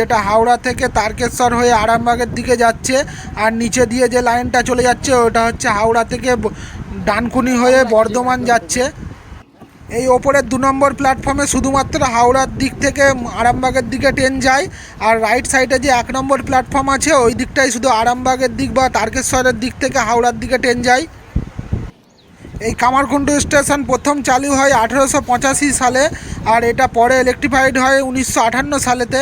যেটা হাওড়া থেকে তারকেশ্বর হয়ে আরামবাগের দিকে যাচ্ছে আর নিচে দিয়ে যে লাইনটা চলে যাচ্ছে ওটা হচ্ছে হাওড়া থেকে ডানকুনি হয়ে বর্ধমান যাচ্ছে। এই ওপরের দু নম্বর প্ল্যাটফর্মে শুধুমাত্র হাওড়ার দিক থেকে আরামবাগের দিকে ট্রেন যায় আর রাইট সাইডে যে এক নম্বর প্ল্যাটফর্ম আছে ওই দিকটাই শুধু আরামবাগের দিক বা তারকেশ্বরের দিক থেকে হাওড়ার দিকে ট্রেন যায়। এই কামারকুণ্ডু স্টেশন প্রথম চালু হয় আঠেরোশো পঁচাশি সালে আর এটা পরে ইলেকট্রিফাইড হয় উনিশশো আটান্ন সালেতে।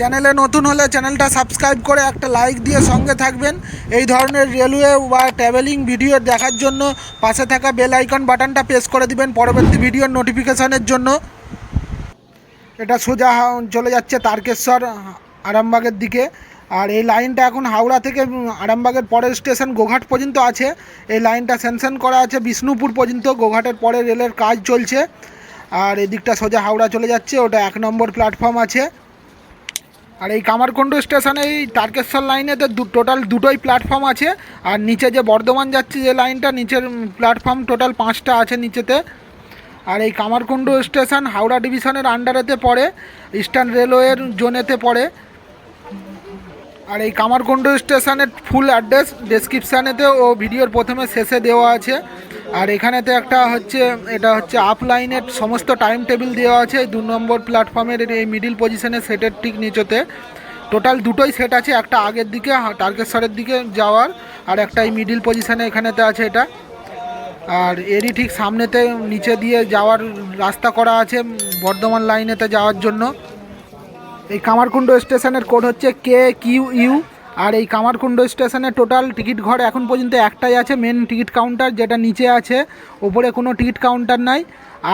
চ্যানেলে নতুন হলে চ্যানেলটা সাবস্ক্রাইব করে একটা লাইক দিয়ে সঙ্গে থাকবেন। এই ধরনের রেলওয়ে বা ট্রাভেলিং ভিডিও দেখার জন্য পাশে থাকা বেল আইকন বাটনটা প্রেস করে দিবেন পরবর্তী ভিডিওর নোটিফিকেশনের জন্য। এটা সোজা চলে যাচ্ছে তারকেশ্বর আরামবাগের দিকে। আর এই লাইনটা এখন হাওড়া থেকে আরামবাগের পরের স্টেশন গোঘাট পর্যন্ত আছে। এই লাইনটা স্যাংশন করা আছে, বিষ্ণুপুর পর্যন্ত। গোঘাটের পরে রেলের কাজ চলছে। আর এদিকটা সোজা হাওড়া চলে যাচ্ছে, ওটা এক নম্বর প্ল্যাটফর্ম আছে। আর এই কামারকুণ্ড স্টেশনে এই তারকেশ্বর লাইনে তো টোটাল দুটোই প্ল্যাটফর্ম আছে। আর নিচে যে বর্ধমান যাচ্ছে যে লাইনটা নিচের প্ল্যাটফর্ম টোটাল পাঁচটা আছে নিচেতে। আর এই কামারকুণ্ড স্টেশন হাওড়া ডিভিশনের আন্ডারেতে পড়ে ইস্টার্ন রেলওয়ের জোনেতে পড়ে। আর এই কামারকুণ্ড স্টেশনের ফুল অ্যাড্রেস ডেসক্রিপশানেতে ও ভিডিওর প্রথমে শেষে দেওয়া আছে। আর এখানেতে একটা হচ্ছে, এটা হচ্ছে আপ লাইনের সমস্ত টাইম টেবিল দেওয়া আছে। দু নম্বর প্ল্যাটফর্মের এই মিডিল পজিশনে সেটের ঠিক নিচেতে। টোটাল দুটোই সেট আছে, একটা আগের দিকে হা- তারকেশ্বরের দিকে যাওয়ার, আর একটা এই মিডিল পজিশনে এখানেতে আছে এটা। আর এরই ঠিক সামনেতে, নিচে দিয়ে যাওয়ার রাস্তা করা আছে বর্ধমান লাইনেতে যাওয়ার জন্য। এই কামারকুণ্ড স্টেশনের কোড হচ্ছে কে কিউ ইউ আর এই কামারকুণ্ড স্টেশনে টোটাল টিকিট ঘর এখন পর্যন্ত একটাই আছে মেন টিকিট কাউন্টার যেটা নিচে আছে, ওপরে কোনো টিকিট কাউন্টার নাই।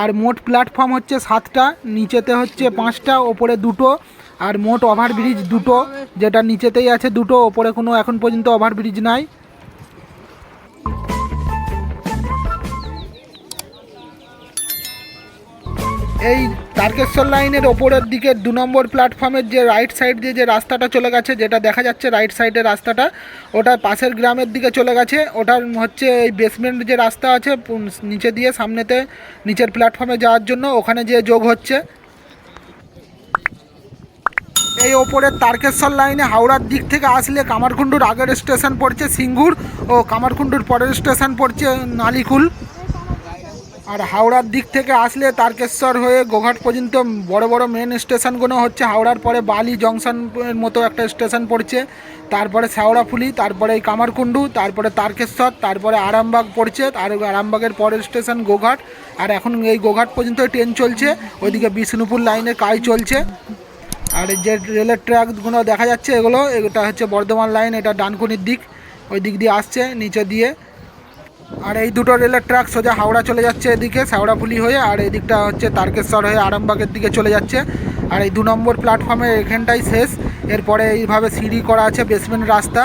আর মোট প্ল্যাটফর্ম হচ্ছে সাতটা, নিচেতে হচ্ছে পাঁচটা, ওপরে দুটো, আর মোট ওভারব্রিজ দুটো, যেটা নিচেতেই আছে দুটো, ওপরে কোনো এখন পর্যন্ত ওভারব্রিজ নাই। এই তারকেশ্বর লাইনের ওপরের দিকে দু নম্বর প্ল্যাটফর্মের যে রাইট সাইড দিয়ে যে রাস্তাটা চলে গেছে, যেটা দেখা যাচ্ছে রাইট সাইডের রাস্তাটা, ওটা পাশের গ্রামের দিকে চলে গেছে। ওটার হচ্ছে এই বেসমেন্ট যে রাস্তা আছে নিচে দিয়ে সামনেতে নিচের প্ল্যাটফর্মে যাওয়ার জন্য ওখানে যে যোগ হচ্ছে। এই ওপরের তারকেশ্বর লাইনে হাওড়ার দিক থেকে আসলে কামারকুণ্ডুর আগের স্টেশন পড়ছে সিঙ্গুর ও কামারকুণ্ডুর পরের স্টেশন পড়ছে নালিকুল আর হাওড়ার দিক থেকে আসলে তারকেশ্বর হয়ে গোঘাট পর্যন্ত বড় বড় মেন স্টেশনগুলো হচ্ছে হাওড়ার পরে বালি জংশনের মতো একটা স্টেশন পড়ছে। তারপরে শেওড়াফুলি তারপরে এই কামারকুণ্ডু, তারপরে তারকেশ্বর, তারপরে আরামবাগ পড়ছে। আর আরামবাগের পরের স্টেশন গোঘাট। আর এখন এই গোঘাট পর্যন্ত ট্রেন চলছে। ওইদিকে বিষ্ণুপুর লাইনে কাজ চলছে। আর যে রেলের ট্র্যাকগুলো দেখা যাচ্ছে এগুলো, এটা হচ্ছে বর্ধমান লাইন এটা ডানকুনির দিক। ওই দিক দিয়ে আসছে, নিচে দিয়ে। আর এই দুটো রেলের ট্র্যাক সোজা হাওড়া চলে যাচ্ছে এদিকে শেওড়াফুলি হয়ে, আর এদিকটা হচ্ছে তারকেশ্বর হয়ে, আরামবাগের দিকে চলে যাচ্ছে। আর এই দু নম্বর প্ল্যাটফর্মে এখানটাই শেষ। এরপরে এইভাবে সিঁড়ি করা আছে বেসমেন্ট রাস্তা।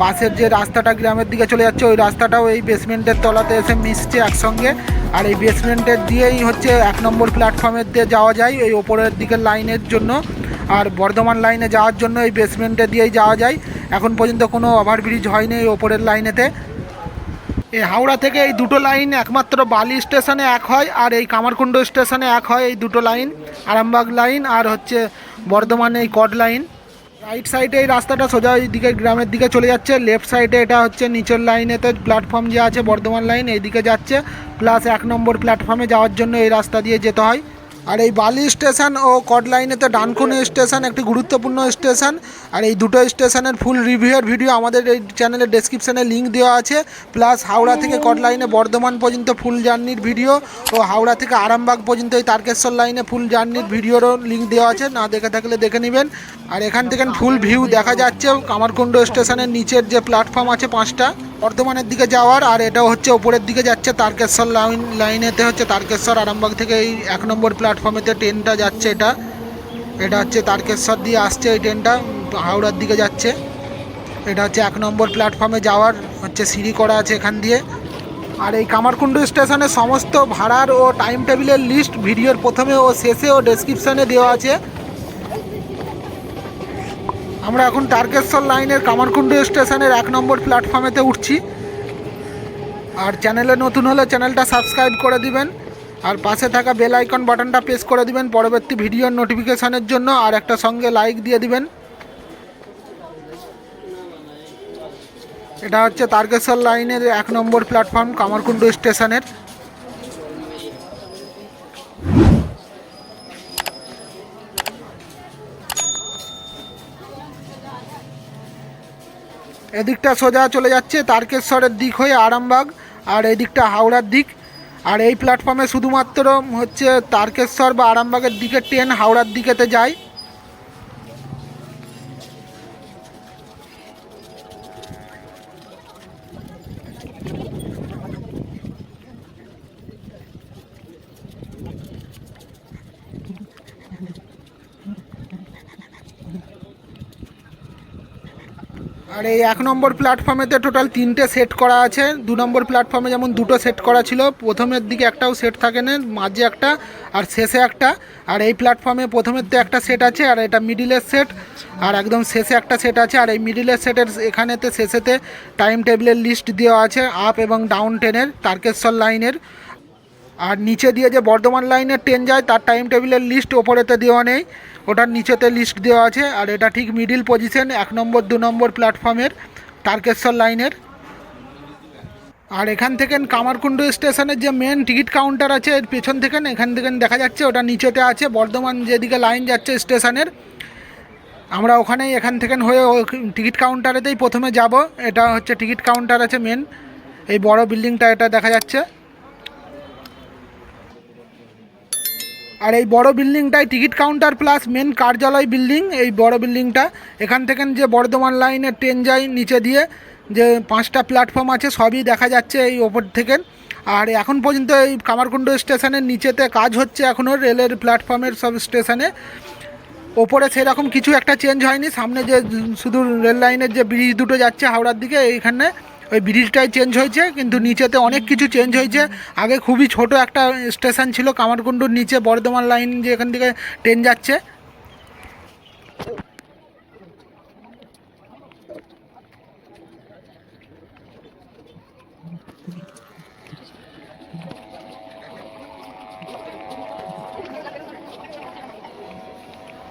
পাশের যে রাস্তাটা গ্রামের দিকে চলে যাচ্ছে, ওই রাস্তাটাও এই বেসমেন্টের তলাতে এসে মিশছে একসঙ্গে। আর এই বেসমেন্টের দিয়েই হচ্ছে এক নম্বর প্ল্যাটফর্মের দিয়ে যাওয়া যায়, এই ওপরের দিকের লাইনের জন্য। আর বর্ধমান লাইনে যাওয়ার জন্য এই বেসমেন্টে দিয়েই যাওয়া যায়। এখন পর্যন্ত কোনো ওভারব্রিজ হয়নি এই ওপরের লাইনেতে এই হাওড়া থেকে এই দুটো লাইন একমাত্র বালি স্টেশনে এক হয় আর এই কামারকুণ্ড স্টেশনে এক হয় এই দুটো লাইন, আরামবাগ লাইন আর হচ্ছে বর্ধমানে এই কড লাইন। রাইট সাইডে এই রাস্তাটা সোজা ওই দিকে গ্রামের দিকে চলে যাচ্ছে লেফট সাইডে এটা হচ্ছে নিচের লাইনেতে প্ল্যাটফর্ম যে আছে বর্ধমান লাইন এইদিকে যাচ্ছে প্লাস এক নম্বর প্ল্যাটফর্মে যাওয়ার জন্য এই রাস্তা দিয়ে যেতে হয়। আর এই বালি স্টেশন ও কড লাইনেতে ডানকুনি স্টেশন একটি গুরুত্বপূর্ণ স্টেশন। আর এই দুটো স্টেশনের ফুল রিভিউয়ের ভিডিও আমাদের এই চ্যানেলের ডেসক্রিপশানে লিঙ্ক দেওয়া আছে। প্লাস হাওড়া থেকে কড লাইনে বর্ধমান পর্যন্ত ফুল জার্নির ভিডিও ও হাওড়া থেকে আরামবাগ পর্যন্ত এই তারকেশ্বর লাইনে ফুল জার্নির ভিডিওরও লিঙ্ক দেওয়া আছে। না দেখে থাকলে দেখে নেবেন। আর এখান থেকে ফুল ভিউ দেখা যাচ্ছে। কামারকুণ্ড স্টেশনের নিচের যে প্ল্যাটফর্ম আছে পাঁচটা। বর্ধমানের দিকে যাওয়ার, আর এটাও হচ্ছে ওপরের দিকে যাচ্ছে, তারকেশ্বর লাইন, লাইনেতে হচ্ছে তারকেশ্বর, আরামবাগ থেকে এই এক নম্বর প্ল্যাটফর্মেতে ট্রেনটা যাচ্ছে এটা। এটা হচ্ছে তারকেশ্বর দিয়ে আসছে এই ট্রেনটা হাওড়ার দিকে যাচ্ছে। এটা হচ্ছে এক নম্বর প্ল্যাটফর্মে যাওয়ার, হচ্ছে সিঁড়ি করা আছে এখান দিয়ে। আর এই কামারকুণ্ডু স্টেশনের সমস্ত ভাড়ার ও টাইম টেবিলের লিস্ট ভিডিওর প্রথমে ও শেষে ও ডেসক্রিপশানে দেওয়া আছে। আমরা এখন তারকেশ্বর লাইনের কামারকুণ্ডু স্টেশনের এক নম্বর প্ল্যাটফর্মেতে উঠছি। আর চ্যানেলে নতুন হলে চ্যানেলটা সাবস্ক্রাইব করে দিবেন। আর পাশে থাকা বেল আইকন বাটনটা প্রেস করে দিবেন পরবর্তী ভিডিওর নোটিফিকেশানের জন্য। আর একটা সঙ্গে লাইক দিয়ে দিবেন। এটা হচ্ছে তারকেশ্বর লাইনের এক নম্বর প্ল্যাটফর্ম কামারকুণ্ডু স্টেশনের। এদিকটা সোজা চলে যাচ্ছে তারকেশ্বরের দিক হয়ে আরামবাগ, আর এদিকটা হাওড়ার দিক। আর এই প্ল্যাটফর্মে শুধুমাত্র হচ্ছে তারকেশ্বর বা আরামবাগের দিকে ট্রেন হাওড়ার দিকেতে যায়। আর এই এক নম্বর প্ল্যাটফর্মেতে টোটাল তিনটে সেট করা আছে। দু নম্বর প্ল্যাটফর্মে যেমন দুটো সেট করা ছিল, প্রথমের দিকে একটাও সেট থাকে না, মাঝে একটা আর শেষে একটা। আর এই প্ল্যাটফর্মে প্রথমের তো একটা সেট আছে আর এটা মিডিলের সেট। আর একদম শেষে একটা সেট আছে আর এই মিডিলের সেটের এখানেতে, শেষেতে টাইম টেবিলের লিস্ট দেওয়া আছে আপ এবং ডাউন ট্রেনের তারকেশ্বর লাইনের আর নিচে দিয়ে যে বর্ধমান লাইনের ট্রেন যায়, তার টাইম টেবিলের লিস্ট ওপরেতে দেওয়া নেই। ওটার নিচেতে লিস্ট দেওয়া আছে, আর এটা ঠিক মিডিল পজিশন এক নম্বর, দু নম্বর প্ল্যাটফর্মের তারকেশ্বর লাইনের। আর এখান থেকে কামারকুণ্ডু স্টেশনের যে মেন টিকিট কাউন্টার আছে, এর পেছন থেকে, এখান থেকে দেখা যাচ্ছে, ওটা নিচেতে আছে, বর্ধমান যেদিকে লাইন যাচ্ছে স্টেশনের আমরা ওখানেই এখান থেকে হয়ে টিকিট কাউন্টারেতেই প্রথমে যাব। এটা হচ্ছে টিকিট কাউন্টার আছে মেন এই বড় বিল্ডিংটা এটা দেখা যাচ্ছে। আর এই বড় বিল্ডিংটাই টিকিট কাউন্টার প্লাস মেন কার্যালয় বিল্ডিং। এই বড় বিল্ডিংটা, এখান থেকে যে বর্ধমান লাইনের ট্রেন যায় নিচে দিয়ে, যে পাঁচটা প্ল্যাটফর্ম আছে, সবই দেখা যাচ্ছে এই ওপর থেকে। আর এখন পর্যন্ত এই কামারকুণ্ড স্টেশনের নিচেতে কাজ হচ্ছে এখনও রেলের প্ল্যাটফর্মের সব স্টেশনে। ওপরে সেরকম কিছু একটা চেঞ্জ হয়নি, সামনে যে শুধু রেল লাইনের যে ব্রিজ দুটো যাচ্ছে হাওড়ার দিকে, এইখানে ওই ব্রিজটাই চেঞ্জ হয়েছে, কিন্তু নিচেতে অনেক কিছু চেঞ্জ হয়েছে। আগে খুবই ছোট একটা স্টেশন ছিল কামারকুণ্ডুর নিচে, বর্ধমান লাইন যে এখান থেকে ট্রেন যাচ্ছে।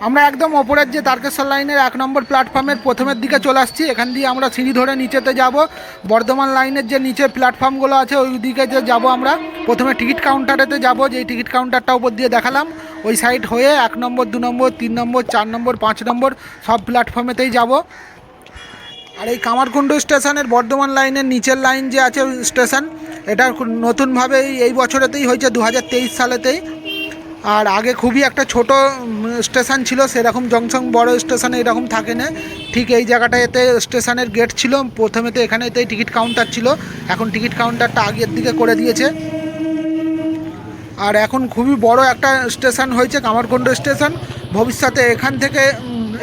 আমরা একদম ওপরের যে তারকেশ্বর লাইনের এক নম্বর প্ল্যাটফর্মের প্রথমের দিকে চলে আসছি। এখান দিয়ে আমরা সিঁড়ি ধরে নিচেতে যাব। বর্ধমান লাইনের যে নিচে প্ল্যাটফর্মগুলো আছে ওই দিকে যে যাব আমরা। প্রথমে টিকিট কাউন্টারেতে যাব যে টিকিট কাউন্টারটা উপর দিয়ে দেখালাম। ওই সাইড হয়ে এক নম্বর, দু নম্বর, তিন নম্বর, চার নম্বর, পাঁচ নম্বর সব প্ল্যাটফর্মেতেই যাব। আর এই কামারকুণ্ড স্টেশনের বর্ধমান লাইনের নিচের লাইন যে আছে স্টেশন, এটা নতুনভাবে এই বছরেতেই হয়েছে দু হাজার তেইশ সালেতেই। আর আগে খুবই একটা ছোট স্টেশন ছিল, সেরকম জংশন, বড় স্টেশনে এরকম থাকে না ঠিক এই জায়গাটাতে স্টেশনের গেট ছিল, প্রথমে প্রথমেতে এখানেতেই টিকিট কাউন্টার ছিল, এখন টিকিট কাউন্টারটা আগের দিকে করে দিয়েছে। আর এখন খুবই বড় একটা স্টেশন হয়েছে, কামারকুণ্ড স্টেশন। ভবিষ্যতে এখান থেকে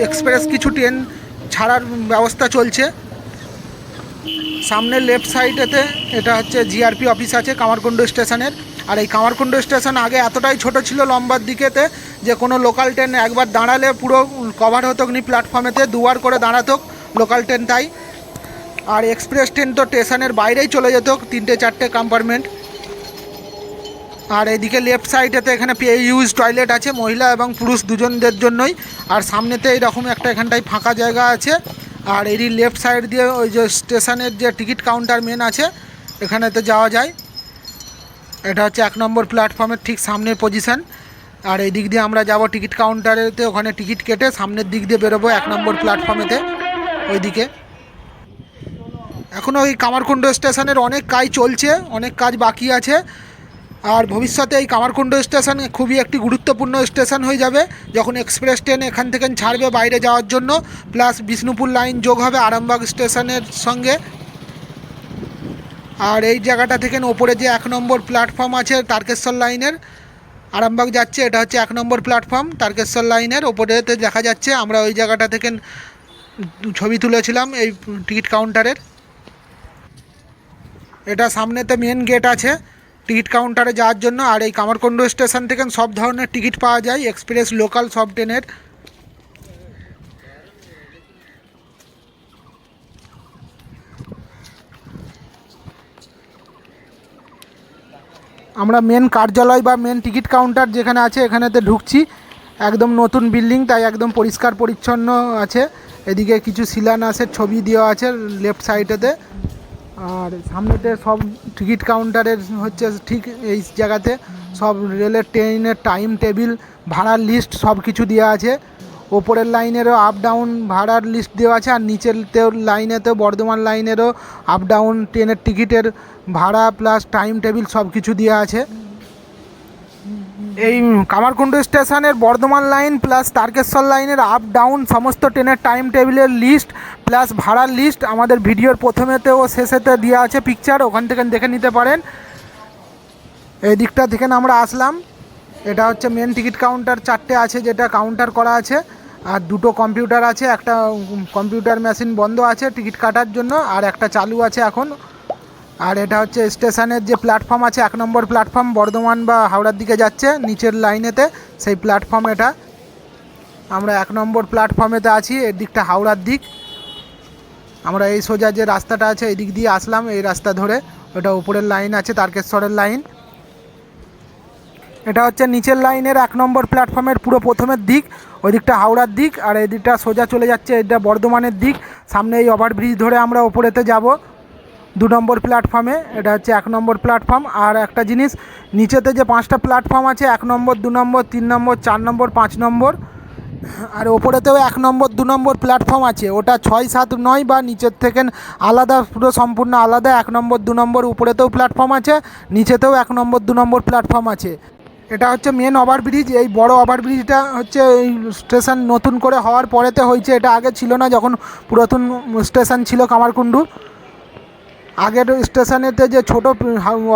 এক্সপ্রেস কিছু ট্রেন ছাড়ার ব্যবস্থা চলছে। সামনের লেফট সাইডেতে এটা হচ্ছে জিআরপি অফিস আছে, কামারকুণ্ড স্টেশনের। আর এই কামারকুণ্ড স্টেশন আগে এতটাই ছোট ছিল লম্বার দিকেতে যে কোনো লোকাল ট্রেন একবার দাঁড়ালে পুরো কভার হতো নি প্ল্যাটফর্মেতে দুবার করে দাঁড়াতো লোকাল ট্রেন তাই। আর এক্সপ্রেস ট্রেন তো স্টেশনের বাইরেই চলে যেত, তিনটে চারটে কম্পার্টমেন্ট আর এদিকে লেফট সাইডেতে এখানে পে ইউজ টয়লেট আছে, মহিলা এবং পুরুষ দুজনদের জন্যই। আর সামনেতে এইরকম একটা এখানটায় ফাঁকা জায়গা আছে। আর এরই লেফট সাইড দিয়ে ওই যে স্টেশনের যে টিকিট কাউন্টার মেন আছে, এখানেতে যাওয়া যায়। এটা হচ্ছে এক নম্বর প্ল্যাটফর্মের ঠিক সামনের পজিশান আর এই দিক দিয়ে আমরা যাব টিকিট কাউন্টারেতে ওখানে টিকিট কেটে সামনের দিক দিয়ে বেরোবো এক নম্বর প্ল্যাটফর্মেতে ওইদিকে। এখনও ওই কামারকুণ্ড স্টেশনের অনেক কাজ চলছে, অনেক কাজ বাকি আছে। আর ভবিষ্যতে এই কামারকুণ্ড স্টেশন খুবই একটি গুরুত্বপূর্ণ স্টেশন হয়ে যাবে। যখন এক্সপ্রেস ট্রেন এখান থেকে ছাড়বে বাইরে যাওয়ার জন্য প্লাস বিষ্ণুপুর লাইন যোগ হবে আরামবাগ স্টেশনের সঙ্গে। আর এই জায়গাটা থেকে ওপরে যে এক নম্বর প্ল্যাটফর্ম আছে তারকেশ্বর লাইনের, আরামবাগ যাচ্ছে, এটা হচ্ছে এক নম্বর প্ল্যাটফর্ম তারকেশ্বর লাইনের ওপরেতে দেখা যাচ্ছে, আমরা ওই জায়গাটা থেকে ছবি তুলেছিলাম এই টিকিট কাউন্টারের। এটা সামনেতে মেন গেট আছে টিকিট কাউন্টারে যাওয়ার জন্য, আর এই কামারকুণ্ড স্টেশন থেকে সব ধরনের টিকিট পাওয়া যায় এক্সপ্রেস লোকাল সব ট্রেনের আমরা মেন কার্যালয় বা মেন টিকিট কাউন্টার যেখানে আছে, এখানেতে ঢুকছি। একদম নতুন বিল্ডিং তাই একদম পরিষ্কার পরিচ্ছন্ন আছে। এদিকে কিছু শিলান্যাসের ছবি দেওয়া আছে লেফট সাইডেতে আর সামনেতে সব টিকিট কাউন্টারের হচ্ছে ঠিক এই জায়গাতে। সব রেলের ট্রেনের টাইম টেবিল ভাড়ার লিস্ট সব কিছু দেওয়া আছে। ওপরের লাইনেরও আপ ডাউন ভাড়ার লিস্ট দেওয়া আছে, আর নিচেরতেও লাইনেতেও, বর্ধমান লাইনেরও আপ ডাউন ট্রেনের টিকিটের ভাড়া প্লাস টাইম টেবিল সব কিছু দেওয়া আছে। এই কামারকুণ্ডু স্টেশনের বর্ধমান লাইন প্লাস তারকেশ্বর লাইনের আপ ডাউন সমস্ত ট্রেনের টাইম টেবিলের লিস্ট প্লাস ভাড়ার লিস্ট আমাদের ভিডিওর প্রথমেতে ও শেষেতে দেওয়া আছে পিকচার ওখান থেকে দেখে নিতে পারেন। এই দিকটা থেকে আমরা আসলাম। এটা হচ্ছে মেন টিকিট কাউন্টার চারটে আছে যেটা কাউন্টার করা আছে। আর দুটো কম্পিউটার আছে, একটা কম্পিউটার মেশিন বন্ধ আছে টিকিট কাটার জন্য, আর একটা চালু আছে এখন। আর এটা হচ্ছে স্টেশনের যে প্ল্যাটফর্ম আছে, এক নম্বর প্ল্যাটফর্ম বর্ধমান বা হাওড়ার দিকে যাচ্ছে, নিচের লাইনেতে, সেই প্ল্যাটফর্ম এটা। আমরা এক নম্বর প্ল্যাটফর্মেতে আছি, এর দিকটা হাওড়ার দিক। আমরা এই সোজা যে রাস্তাটা আছে এই দিক দিয়ে আসলাম, এই রাস্তা ধরে। ওটা উপরের লাইন আছে, তারকেশ্বরের লাইন। এটা হচ্ছে নিচের লাইনের এক নম্বর প্ল্যাটফর্মের পুরো প্রথমের দিক ওই দিকটা হাওড়ার দিক আর এই দিকটা সোজা চলে যাচ্ছে এটা বর্ধমানের দিক। সামনে এই ওভারব্রিজ ধরে আমরা ওপরেতে যাব দু নম্বর প্ল্যাটফর্মে, এটা হচ্ছে এক নম্বর প্ল্যাটফর্ম। আর একটা জিনিস, নিচেতে যে পাঁচটা প্ল্যাটফর্ম আছে, এক নম্বর, দু নম্বর, তিন নম্বর, চার নম্বর, পাঁচ নম্বর, আর ওপরেতেও এক নম্বর, দু নম্বর প্ল্যাটফর্ম আছে। ওটা ছয়, সাত, নয় বা নিচের থেকে আলাদা, পুরো সম্পূর্ণ আলাদা, এক নম্বর, দু নম্বর, উপরেতেও প্ল্যাটফর্ম আছে, নিচেতেও এক নম্বর, দু নম্বর প্ল্যাটফর্ম আছে। এটা হচ্ছে মেন ওভারব্রিজ এই বড় ওভারব্রিজটা হচ্ছে এই স্টেশন নতুন করে হওয়ার পরেতে হয়েছে। এটা আগে ছিল না, যখন পুরাতন স্টেশন ছিল কামারকুণ্ডু। আগের স্টেশনেতে যে ছোটো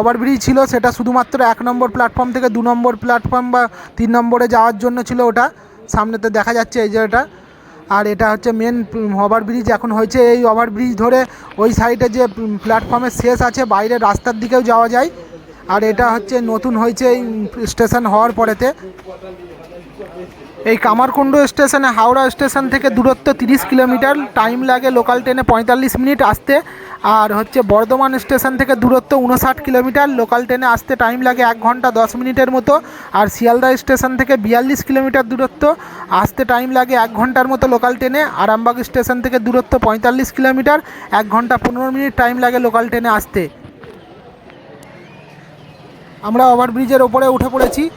ওভারব্রিজ ছিল, সেটা শুধুমাত্র এক নম্বর প্ল্যাটফর্ম থেকে দু নম্বর প্ল্যাটফর্ম বা তিন নম্বরে যাওয়ার জন্য ছিল ওটা। সামনেতে দেখা যাচ্ছে এই যে এটা। আর এটা হচ্ছে মেন ওভারব্রিজ এখন হয়েছে। এই ওভারব্রিজ ধরে ওই সাইডে যে প্ল্যাটফর্মের শেষ আছে, বাইরের রাস্তার দিকেও যাওয়া যায়। আর এটা হচ্ছে নতুন হয়েছে এই স্টেশন হওয়ার পরেতে। এই কামারকুণ্ড স্টেশনে, হাওড়া স্টেশন থেকে দূরত্ব তিরিশ কিলোমিটার, টাইম লাগে লোকাল ট্রেনে পঁয়তাল্লিশ মিনিট আসতে। আর হচ্ছে বর্ধমান স্টেশন থেকে দূরত্ব উনষাট কিলোমিটার, লোকাল ট্রেনে আসতে টাইম লাগে এক ঘণ্টা দশ মিনিটের মতো। আর শিয়ালদা স্টেশন থেকে বিয়াল্লিশ কিলোমিটার দূরত্ব, আসতে টাইম লাগে এক ঘণ্টার মতো লোকাল ট্রেনে। আরামবাগ স্টেশন থেকে দূরত্ব পঁয়তাল্লিশ কিলোমিটার, এক ঘণ্টা পনেরো মিনিট টাইম লাগে লোকাল ট্রেনে আসতে। আমরা ওভারব্রিজের ওপরে উঠে পড়েছি।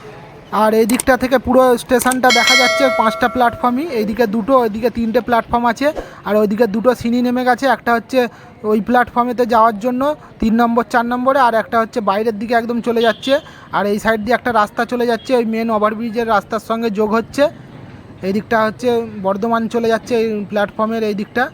আর এই দিকটা থেকে পুরো স্টেশনটা দেখা যাচ্ছে, পাঁচটা প্ল্যাটফর্মই। এইদিকে দুটো, ওইদিকে তিনটে প্ল্যাটফর্ম আছে। আর ওইদিকে দুটো সিনি নেমে গেছে, একটা হচ্ছে ওই প্ল্যাটফর্মেতে যাওয়ার জন্য, তিন নম্বর, চার নম্বরে, আর একটা হচ্ছে বাইরের দিকে একদম চলে যাচ্ছে। আর এই সাইড দিয়ে একটা রাস্তা চলে যাচ্ছে, ওই মেন ওভারব্রিজের রাস্তার সঙ্গে যোগ হচ্ছে। এই দিকটা হচ্ছে বর্ধমান চলে যাচ্ছে, এই প্ল্যাটফর্মের এই দিকটা।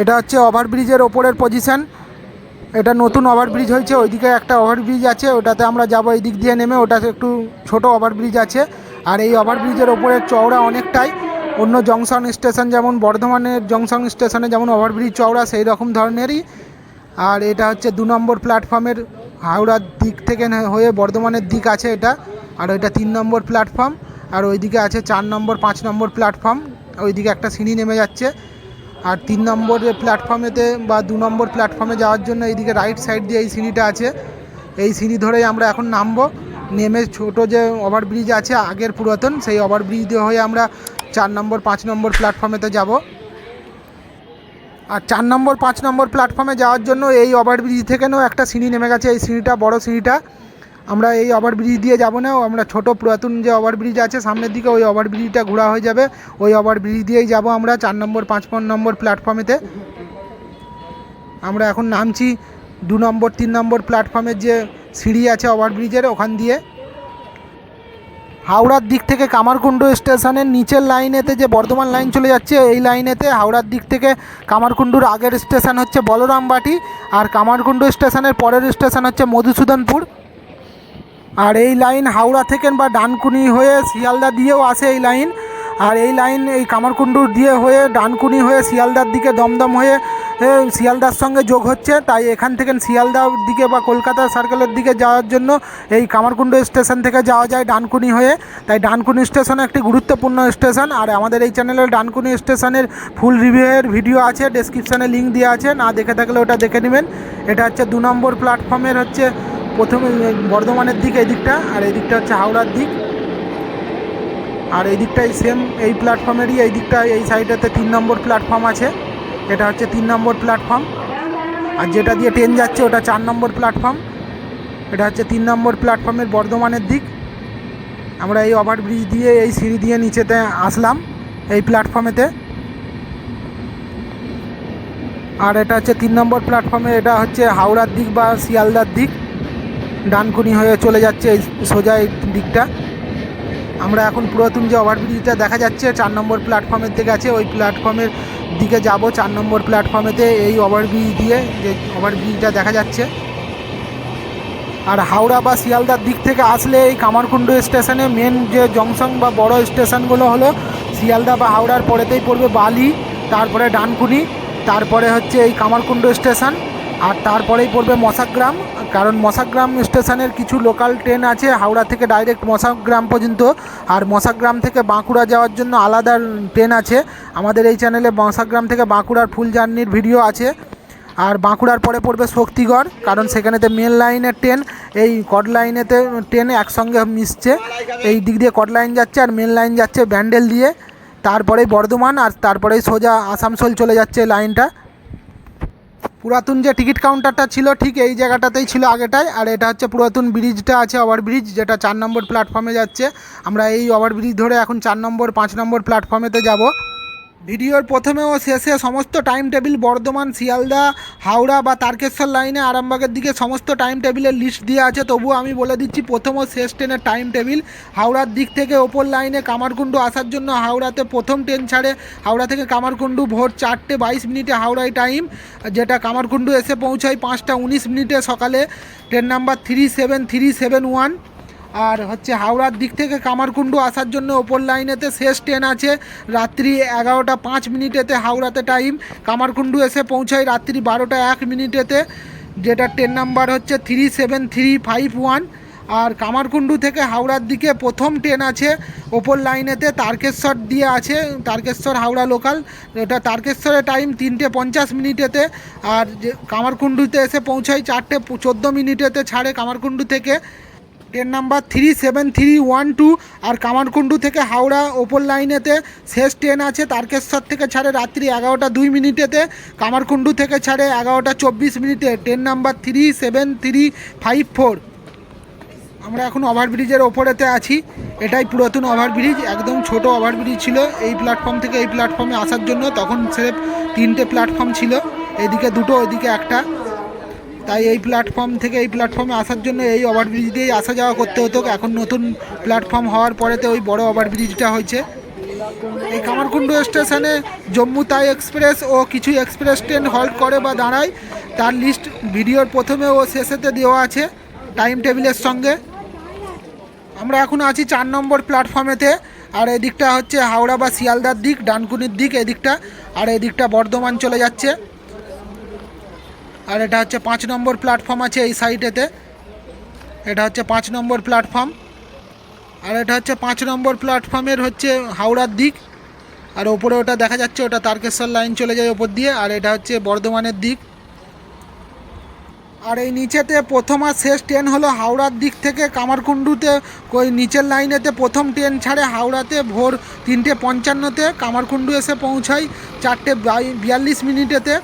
এটা হচ্ছে ওভারব্রিজের ওপরের পজিশন এটা নতুন ওভারব্রিজ হয়েছে, ওইদিকে একটা ওভারব্রিজ আছে, ওটাতে আমরা যাব এই দিক দিয়ে নেমে ওটা একটু ছোট ওভারব্রিজ আছে। আর এই ওভারব্রিজের ওপরের চওড়া অনেকটাই। অন্য জংশন স্টেশন যেমন বর্ধমানের জংশন স্টেশনে যেমন ওভারব্রিজ চওড়া সেই রকম ধরনেরই। আর এটা হচ্ছে দু নম্বর প্ল্যাটফর্মের হাওড়ার দিক থেকে হয়ে বর্ধমানের দিক আছে এটা। আর ওইটা তিন নম্বর প্ল্যাটফর্ম আর ওইদিকে আছে চার নম্বর, পাঁচ নম্বর প্ল্যাটফর্ম ওইদিকে একটা সিঁড়ি নেমে যাচ্ছে। আর তিন নম্বর প্ল্যাটফর্মেতে বা দু নম্বর প্ল্যাটফর্মে যাওয়ার জন্য এইদিকে রাইট সাইড দিয়ে এই সিঁড়িটা আছে। এই সিঁড়ি ধরেই আমরা এখন নামবো। নেমে ছোট যে ওভারব্রিজ আছে আগের পুরাতন, সেই ওভারব্রিজ দিয়ে হয়ে আমরা চার নম্বর, পাঁচ নম্বর প্ল্যাটফর্মেতে যাব। আর চার নম্বর, পাঁচ নম্বর প্ল্যাটফর্মে যাওয়ার জন্য এই ওভারব্রিজ থেকেও একটা সিঁড়ি নেমে গেছে। এই সিঁড়িটা, বড় সিঁড়িটা। আমরা এই ওভারব্রিজ দিয়ে যাব না আমরা ছোট পুরাতন যে ওভারব্রিজ আছে, সামনের দিকে ওই ওভারব্রিজটা ঘোরা হয়ে যাবে। ওই ওভারব্রিজ দিয়েই যাব আমরা, চার নম্বর, পাঁচ নম্বর প্ল্যাটফর্মেতে। আমরা এখন নামছি দু নম্বর, তিন নম্বর প্ল্যাটফর্মের যে সিঁড়ি আছে ওভারব্রিজের ওখান দিয়ে। হাওড়ার দিক থেকে কামারকুণ্ড স্টেশনের নিচের লাইনেতে যে বর্ধমান লাইন চলে যাচ্ছে, এই লাইনেতে হাওড়ার দিক থেকে কামারকুণ্ডুর আগের স্টেশন হচ্ছে বলরামবাটি, আর কামারকুণ্ড স্টেশনের পরের স্টেশন হচ্ছে মধুসূদনপুর। আর এই লাইন হাওড়া থেকে বা ডানকুনি হয়ে শিয়ালদা দিয়েও আসে এই লাইন। আর এই লাইন এই কামারকুণ্ডুর দিয়ে হয়ে ডানকুনি হয়ে শিয়ালদার দিকে দমদম হয়ে শিয়ালদার সঙ্গে যোগ হচ্ছে। তাই এখান থেকে শিয়ালদার দিকে বা কলকাতা সার্কেলের দিকে যাওয়ার জন্য এই কামারকুণ্ড স্টেশন থেকে যাওয়া যায় ডানকুনি হয়ে। তাই ডানকুনি স্টেশন একটি গুরুত্বপূর্ণ স্টেশন। আর আমাদের এই চ্যানেলের ডানকুনি স্টেশনের ফুল রিভিউয়ের ভিডিও আছে, ডেসক্রিপশানে লিঙ্ক দেওয়া আছে। না দেখে থাকলে ওটা দেখে নেবেন। এটা হচ্ছে দু নম্বর প্ল্যাটফর্মের হচ্ছে প্রথমে বর্ধমানের দিক, এই দিকটা, আর এই দিকটা হচ্ছে হাওড়ার দিক। আর এই দিকটাই সেম এই প্ল্যাটফর্মেরই এই দিকটা, এই সাইডেতে তিন নম্বর প্ল্যাটফর্ম আছে। এটা হচ্ছে তিন নম্বর প্ল্যাটফর্ম আর যেটা দিয়ে ট্রেন যাচ্ছে, ওটা চার নম্বর প্ল্যাটফর্ম এটা হচ্ছে তিন নম্বর প্ল্যাটফর্মের বর্ধমানের দিক। আমরা এই ওভারব্রিজ দিয়ে, এই সিঁড়ি দিয়ে নিচেতে আসলাম, এই প্ল্যাটফর্মেতে আর এটা হচ্ছে তিন নম্বর প্ল্যাটফর্মে এটা হচ্ছে হাওড়ার দিক বা শিয়ালদার দিক। ডানকুনি হয়ে চলে যাচ্ছে এই সোজা দিকটা। আমরা এখন পুরাতন যে ওভারব্রিজটা দেখা যাচ্ছে, চার নম্বর প্ল্যাটফর্মের দিকে আছে। ওই প্ল্যাটফর্মের দিকে যাব চার নম্বর প্ল্যাটফর্মেতে এই ওভারব্রিজ দিয়ে যে ওভারব্রিজটা দেখা যাচ্ছে। আর হাওড়া বা শিয়ালদার দিক থেকে আসলে এই কামারকুণ্ড স্টেশনে মেন যে জংশন বা বড় স্টেশনগুলো হলো শিয়ালদা বা হাওড়ার পরেতেই পড়বে বালি, তারপরে ডানকুনি, তারপরে হচ্ছে এই কামারকুণ্ড স্টেশন। আর তারপরেই পড়বে মশাগ্রাম, কারণ মশাগ্রাম স্টেশনের কিছু লোকাল ট্রেন আছে, হাওড়া থেকে ডাইরেক্ট মশাগ্রাম পর্যন্ত। আর মশাগ্রাম থেকে বাঁকুড়া যাওয়ার জন্য আলাদা ট্রেন আছে। আমাদের এই চ্যানেলে মশাগ্রাম থেকে বাঁকুড়ার ফুল জার্নির ভিডিও আছে। আর বাঁকুড়ার পরে পড়বে শক্তিগড়, কারণ সেখানেতে মেন লাইনের ট্রেন এই কট লাইনেতে ট্রেন একসঙ্গে মিশছে। এই দিক দিয়ে কট লাইন যাচ্ছে আর মেন লাইন যাচ্ছে ব্যান্ডেল দিয়ে। তারপরেই বর্ধমান আর তারপরেই সোজা আসানসোল চলে যাচ্ছে লাইনটা পুরাতন যে টিকিট কাউন্টারটা ছিল, ঠিক এই জায়গাটাতেই ছিল আগেটায় আর এটা হচ্ছে পুরাতন ব্রিজটা আছে ওভারব্রিজ যেটা চার নম্বর প্ল্যাটফর্মে যাচ্ছে। আমরা এই ওভারব্রিজ ধরে এখন চার নম্বর, পাঁচ নম্বর প্ল্যাটফর্মেতে যাব। ভিডিওর প্রথমে ও শেষে সমস্ত টাইম টেবিল বর্ধমান, শিয়ালদা, হাওড়া বা তারকেশ্বর লাইনে আরামবাগের দিকে সমস্ত টাইম টেবিলের লিস্ট দেওয়া আছে। তবুও আমি বলে দিচ্ছি প্রথম ও শেষ ট্রেনের টাইম টেবিল হাওড়ার দিক থেকে ওপর লাইনে কামারকুণ্ডু আসার জন্য হাওড়াতে প্রথম ট্রেন ছাড়ে। হাওড়া থেকে কামারকুণ্ডু ভোর চারটে বাইশ মিনিটে হাওড়ায় টাইম যেটা কামারকুণ্ডু এসে পৌঁছায় পাঁচটা উনিশ মিনিটে সকালে। Train number three seven three seven one আর হচ্ছে হাওড়ার দিক থেকে কামারকুণ্ডু আসার জন্য ওপর লাইনেতে শেষ ট্রেন আছে। রাত্রি এগারোটা পাঁচ মিনিটেতে হাওড়াতে টাইম কামারকুণ্ডু এসে পৌঁছায় রাত্রি বারোটা এক মিনিটেতে। যেটা ট্রেন নাম্বার হচ্ছে three seven three five one আর কামারকুণ্ডু থেকে হাওড়ার দিকে প্রথম ট্রেন আছে। ওপর লাইনেতে তারকেশ্বর দিয়ে আছে, তারকেশ্বর হাওড়া লোকাল ওটা তারকেশ্বরের টাইম তিনটে পঞ্চাশ মিনিটেতে। আর যে কামারকুণ্ডুতে এসে পৌঁছায় চারটে চোদ্দ মিনিটেতে ছাড়ে কামারকুণ্ডু থেকে। Train number three seven three one two আর কামারকুণ্ডু থেকে হাওড়া ওপর লাইনেতে শেষ ট্রেন আছে তারকেশ্বর থেকে ছাড়ে রাত্রি এগারোটা দুই মিনিটেতে, কামারকুণ্ডু থেকে ছাড়ে এগারোটা চব্বিশ মিনিটে, train number three seven three five four. আমরা এখন ওভারব্রিজের ওপরেতে আছি, এটাই পুরাতন ওভারব্রিজ, একদম ছোট ওভারব্রিজ ছিল, এই প্ল্যাটফর্ম থেকে এই প্ল্যাটফর্মে আসার জন্য, তখন স্রেফ তিনটে প্ল্যাটফর্ম ছিল, এদিকে দুটো ওইদিকে একটা। তাই এই প্ল্যাটফর্ম থেকে, এই প্ল্যাটফর্মে আসার জন্য এই ওভারব্রিজ দিয়েই আসা যাওয়া করতে হতো। এখন নতুন প্ল্যাটফর্ম হওয়ার পরেতে ওই বড় ওভারব্রিজটা হয়েছে। এই কামারকুণ্ডু স্টেশনে জম্মু তাই এক্সপ্রেস ও কিছু এক্সপ্রেস ট্রেন হল্ট করে বা দাঁড়ায়। তার লিস্ট ভিডিওর প্রথমে ও শেষেতে দেওয়া আছে টাইম টেবিলের সঙ্গে। আমরা এখন আছি চার নম্বর প্ল্যাটফর্মেতে আর এদিকটা হচ্ছে হাওড়া বা শিয়ালদার দিক, ডানকুনির দিক এদিকটা। আর এদিকটা বর্ধমান চলে যাচ্ছে। আর এটা হচ্ছে পাঁচ নম্বর প্ল্যাটফর্ম আছে এই সাইডেতে এটা হচ্ছে পাঁচ নম্বর প্ল্যাটফর্ম আর এটা হচ্ছে পাঁচ নম্বর প্ল্যাটফর্মের হচ্ছে হাওড়ার দিক। আর ওপরে ওটা দেখা যাচ্ছে, ওটা তারকেশ্বর লাইন চলে যায় ওপর দিয়ে, আর এটা হচ্ছে বর্ধমানের দিক। আর এই নিচেতে প্রথম আর শেষ ট্রেন হলো হাওড়ার দিক থেকে কামারকুণ্ডুতে। ওই নিচের লাইনেতে প্রথম ট্রেন ছাড়ে হাওড়াতে ভোর তিনটে পঞ্চান্নতে। কামারকুণ্ডু এসে পৌঁছায় চারটে বিয়াল্লিশ মিনিটেতে।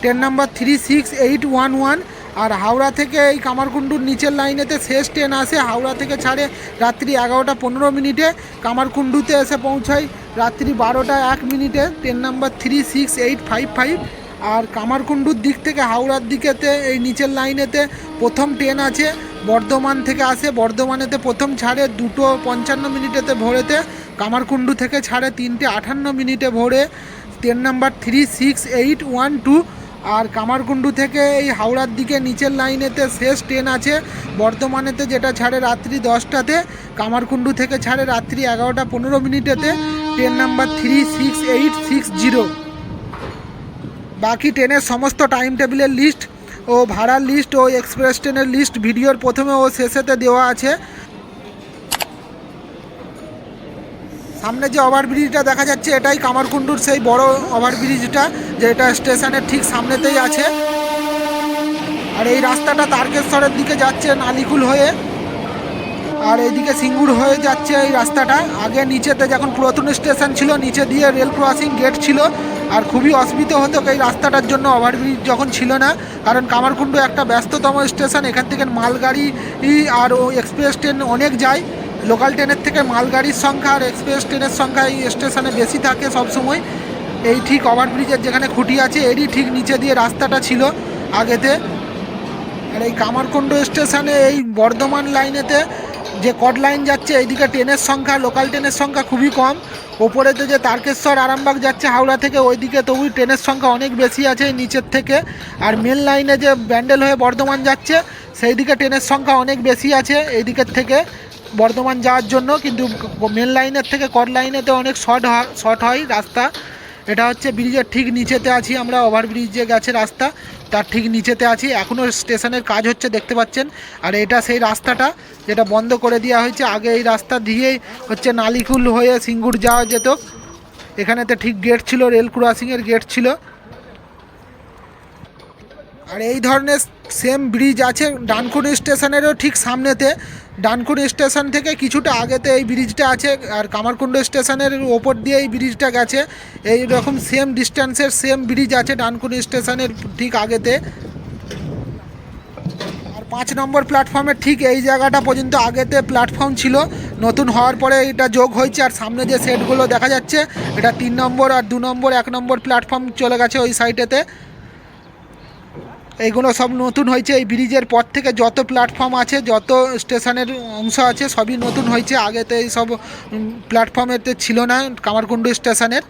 Train number three six eight one one আর হাওড়া থেকে এই কামারকুণ্ডুর নিচের লাইনেতে শেষ ট্রেন আসে। হাওড়া থেকে ছাড়ে রাত্রি এগারোটা পনেরো মিনিটে। কামারকুণ্ডুতে এসে পৌঁছায় রাত্রি বারোটা এক মিনিটে। Train number three six eight five five আর কামারকুণ্ডুর দিক থেকে হাওড়ার দিকেতে এই নিচের লাইনেতে প্রথম ট্রেন আছে। বর্ধমান থেকে আসে। বর্ধমানেতে প্রথম ছাড়ে দুটো পঞ্চান্ন মিনিটেতে ভোরেতে। কামারকুণ্ডু থেকে ছাড়ে তিনটে আঠান্ন মিনিটে ভোরে। Train number three six eight one two আর কামারকুণ্ডু থেকে এই হাওড়ার দিকে নিচের লাইনেতে শেষ ট্রেন আছে। বর্তমানেতে যেটা ছাড়ে রাত্রি দশটাতে, কামারকুণ্ডু থেকে ছাড়ে রাত্রি এগারোটা পনেরো মিনিটেতে, train number three six eight six zero. বাকি ট্রেনের সমস্ত টাইম টেবিলের লিস্ট ও ভাড়ার লিস্ট ও এক্সপ্রেস ট্রেনের লিস্ট ভিডিওর প্রথমে ও শেষেতে দেওয়া আছে। সামনে যে ওভারব্রিজটা দেখা যাচ্ছে, এটাই কামারকুণ্ডুর সেই বড় ওভারব্রিজটা, যেটা স্টেশনের ঠিক সামনেতেই আছে। আর এই রাস্তাটা তারকেশ্বরের দিকে যাচ্ছে নালিকুল হয়ে, আর এইদিকে সিঙ্গুর হয়ে যাচ্ছে এই রাস্তাটা। আগে নিচেতে যখন পুরাতন স্টেশন ছিল, নিচে দিয়ে রেল ক্রসিং গেট ছিল, আর খুবই অসুবিধা হতো এই রাস্তাটার জন্য ওভারব্রিজ যখন ছিল না, কারণ কামারকুণ্ডু একটা ব্যস্ততম স্টেশন, এখান থেকে মালগাড়ি আর ও এক্সপ্রেস ট্রেন অনেক যায়। লোকাল ট্রেনের থেকে মালগাড়ির সংখ্যা আর এক্সপ্রেস ট্রেনের সংখ্যা এই স্টেশনে বেশি থাকে সবসময়। এই ঠিক ওভারব্রিজের যেখানে খুঁটি আছে, এরই ঠিক নিচে দিয়ে রাস্তাটা ছিল আগেতে। আর এই কামারকুণ্ড স্টেশনে এই বর্ধমান লাইনেতে যে কট লাইন যাচ্ছে, এইদিকে ট্রেনের সংখ্যা, লোকাল ট্রেনের সংখ্যা খুবই কম। ওপরেতে যে তারকেশ্বর আরামবাগ যাচ্ছে হাওড়া থেকে, ওইদিকে তবু ট্রেনের সংখ্যা অনেক বেশি আছে নিচের থেকে। আর মেন লাইনে যে ব্যান্ডেল হয়ে বর্ধমান যাচ্ছে সেই দিকে ট্রেনের সংখ্যা অনেক বেশি আছে এই দিকের থেকে। বর্ধমান যাওয়ার জন্য, কিন্তু মেন লাইনের থেকে কট লাইনেতে অনেক শর্ট শর্ট হয় রাস্তা। এটা হচ্ছে ব্রিজের ঠিক নিচেতে আছি আমরা, ওভারব্রিজ যে গেছে রাস্তা, তার ঠিক নিচেতে আছি। এখনও স্টেশনের কাজ হচ্ছে, দেখতে পাচ্ছেন। আর এটা সেই রাস্তাটা, যেটা বন্ধ করে দেওয়া হয়েছে। আগে এই রাস্তা দিয়েই হচ্ছে নালিকুল হয়ে সিঙ্গুর যাওয়া যেত। এখানেতে ঠিক গেট ছিল, রেল ক্রসিংয়ের গেট ছিল। আর এই ধরনের সেম ব্রিজ আছে ডানকুনি স্টেশনেরও ঠিক সামনেতে। ডানকুনি স্টেশন থেকে কিছুটা আগেতে এই ব্রিজটা আছে আর কামারকুণ্ড স্টেশনের ওপর দিয়ে এই ব্রিজটা গেছে। এই রকম সেম ডিস্টেন্সের সেম ব্রিজ আছে ডানকুনি স্টেশনের ঠিক আগেতে। আর পাঁচ নম্বর প্ল্যাটফর্মের ঠিক এই জায়গাটা পর্যন্ত আগেতে প্ল্যাটফর্ম ছিল। নতুন হওয়ার পরে এটা যোগ হয়েছে আর সামনে যে সেটগুলো দেখা যাচ্ছে, এটা তিন নম্বর আর দু নম্বর, এক নম্বর প্ল্যাটফর্ম চলে গেছে ওই সাইডেতে এইগুলো সব নতুন হয়েছে। এই ব্রিজের পর থেকে যত প্ল্যাটফর্ম আছে, যত স্টেশনের অংশ আছে, সবই নতুন হয়েছে। আগে তো এই সব প্ল্যাটফর্মেতে ছিল না কামারকুণ্ডু স্টেশনের।